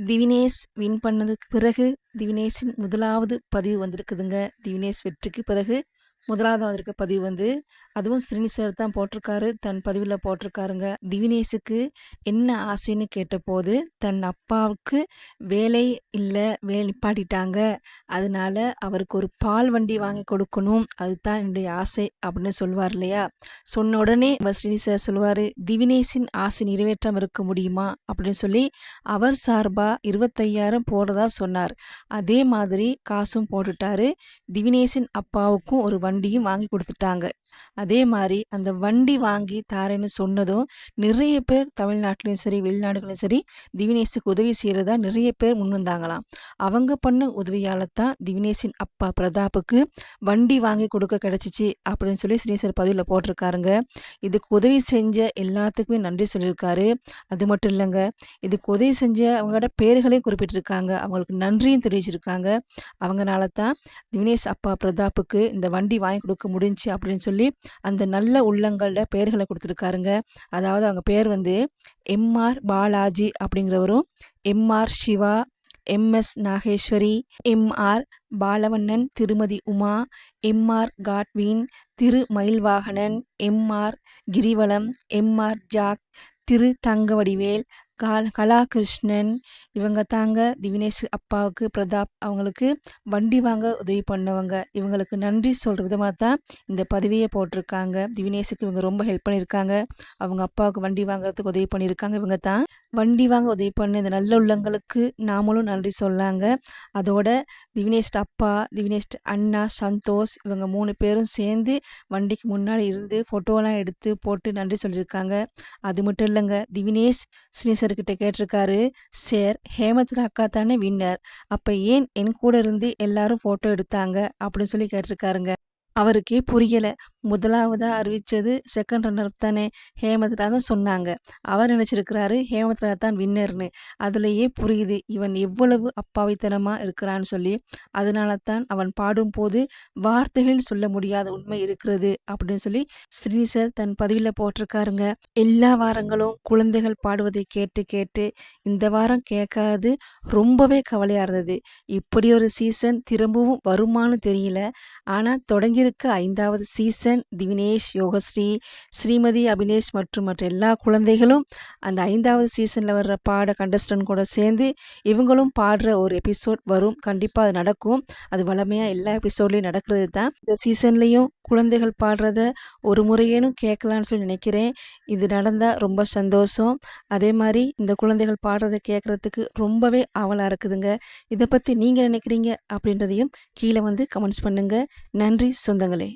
Divinesh win பண்ணதுக்கு பிறகு திவினேஷின் முதலாவது பதிவு வந்திருக்குதுங்க. திவினேஷ் வெற்றிக்கு பிறகு முதலாவது வந்திருக்க பதிவு வந்து அதுவும் ஸ்ரீனி சார் தான் போட்டிருக்காரு. தன் பதிவில் போட்டிருக்காருங்க. திவினேஷுக்கு என்ன ஆசைன்னு கேட்டபோது தன் அப்பாவுக்கு வேலை இல்லை வேலை நிப்பாட்டிட்டாங்க. அதனால அவருக்கு ஒரு பால் வண்டி வாங்கி கொடுக்கணும். அதுதான் என்னுடைய ஆசை அப்படின்னு சொல்லுவார் இல்லையா? சொன்ன உடனே அவர் ஸ்ரீனி சார் சொல்லுவார் திவினேஷின் ஆசை நிறைவேற்றம் இருக்க முடியுமா? அப்படின்னு சொல்லி அவர் சார்பாக இருபத்தையாயிரம் போடுறதா சொன்னார். அதே மாதிரி காசும் போட்டுட்டாரு. திவினேஷின் அப்பாவுக்கும் ஒரு வண்டியும் வாங்கி கொடுத்துட்டாங்க. அதே மாதிரி அந்த வண்டி வாங்கி தாரேன்னு சொன்னதும் நிறைய பேர் தமிழ்நாட்டிலையும் சரி வெளிநாடுகளையும் சரி திவினேஷுக்கு உதவி செய்கிறதா நிறைய பேர் முன் வந்தாங்களாம். அவங்க பண்ண உதவியால் தான் திவினேஷின் அப்பா பிரதாப்புக்கு வண்டி வாங்கி கொடுக்க கிடச்சிச்சு அப்படின்னு சொல்லி ஸ்ரீசர் பதிவில் போட்டிருக்காருங்க. இதுக்கு உதவி செஞ்ச எல்லாத்துக்குமே நன்றி சொல்லியிருக்காரு. அது மட்டும் இல்லைங்க இதுக்கு உதவி செஞ்ச அவங்களோட பேர்களையும் குறிப்பிட்டிருக்காங்க. அவங்களுக்கு நன்றியும் தெரிவிச்சிருக்காங்க. அவங்களால தான் திவினேஷ் அப்பா பிரதாப்புக்கு இந்த வண்டி வாங்கி கொடுக்க முடிஞ்சு அப்படின்னு சொல்லி அந்த நல்ல உள்ளங்களோட பெயர்களை கொடுத்துருக்காருங்க. அதாவது அவங்க பேர் வந்து MR Balaji அப்படிங்கிறவரும் M R Siva M S Nageswari M R Balavannan திருமதி உமா எம்ஆர் காட்வின் திரு Mayilvahanan M R Girivalam M R Jack திரு தங்கவடிவேல் கால் கலாகிருஷ்ணன் இவங்க தாங்க திவினேஷ் அப்பாவுக்கு பிரதாப் அவங்களுக்கு வண்டி வாங்க உதவி பண்ணவங்க. இவங்களுக்கு நன்றி சொல்கிற விதமாக தான் இந்த பதவியை போட்டிருக்காங்க. திவினேஷுக்கு இவங்க ரொம்ப ஹெல்ப் பண்ணியிருக்காங்க. அவங்க அப்பாவுக்கு வண்டி வாங்குறதுக்கு உதவி பண்ணியிருக்காங்க. இவங்க தான் வண்டி வாங்க உதவி பண்ண இந்த நல்ல உள்ளங்களுக்கு நாமளும் நன்றி சொல்லாங்க. அதோட திவினேஷ் அப்பா திவினேஷ் அண்ணா சந்தோஷ் இவங்க மூணு பேரும் சேர்ந்து வண்டிக்கு முன்னாடி இருந்து ஃபோட்டோலாம் எடுத்து போட்டு நன்றி சொல்லியிருக்காங்க. அது மட்டும் இல்லைங்க திவினேஷ் ஸ்ரீ ஆஃபீஸர்கிட்ட கேட்டிருக்காரு சார் ஹேமந்த் அக்கா தானே வின்னர் அப்போ ஏன் என் கூட இருந்து எல்லாரும் ஃபோட்டோ எடுத்தாங்க? அப்படின்னு சொல்லி கேட்டிருக்காருங்க. அவருக்கே புரியலை. முதலாவதாக அறிவித்தது செகண்ட் ரன்னர் தானே ஹேமந்த் தான் சொன்னாங்க. அவர் நினச்சிருக்கிறாரு ஹேமந்த் தான் வின்னர்னு அதுலேயே புரியுது இவன் எவ்வளவு அப்பாவித்தனமாக இருக்கிறான்னு சொல்லி. அதனால தான் அவன் பாடும்போது வார்த்தைகள் சொல்ல முடியாத உண்மை இருக்கிறது அப்படின்னு சொல்லி ஸ்ரீசர் தன் பதிவில் போட்டிருக்காருங்க. எல்லா வாரங்களும் குழந்தைகள் பாடுவதை கேட்டு கேட்டு இந்த வாரம் கேட்காது ரொம்பவே கவலையாக இருந்தது. இப்படி ஒரு சீசன் திரும்பவும் வருமானு தெரியல. ஆனால் தொடங்கியிருக்க ஐந்தாவது சீசன் திவினேஷ் யோகஸ்ரீ ஸ்ரீமதி அபினேஷ் மற்றும் மற்ற எல்லா குழந்தைகளும் அந்த ஐந்தாவது சீசனில் வர்ற பாட கண்டஸ்டன்ட் கூட சேர்ந்து இவங்களும் பாடுற ஒரு எபிசோட் வரும். கண்டிப்பாக அது நடக்கும். அது வளமையாக எல்லா எபிசோட்லேயும் நடக்கிறது தான். இந்த சீசன்லேயும் குழந்தைகள் பாடுறத ஒரு முறையேனும் கேட்கலான்னு சொல்லி நினைக்கிறேன். இது நடந்தால் ரொம்ப சந்தோஷம். அதே மாதிரி இந்த குழந்தைகள் பாடுறதை கேட்குறதுக்கு ரொம்பவே ஆவலாக இருக்குதுங்க. இதை பற்றி நீங்கள் நினைக்கிறீங்க அப்படின்றதையும் கீழே வந்து கமெண்ட்ஸ் பண்ணுங்கள் நன்றி சொந்தங்களே.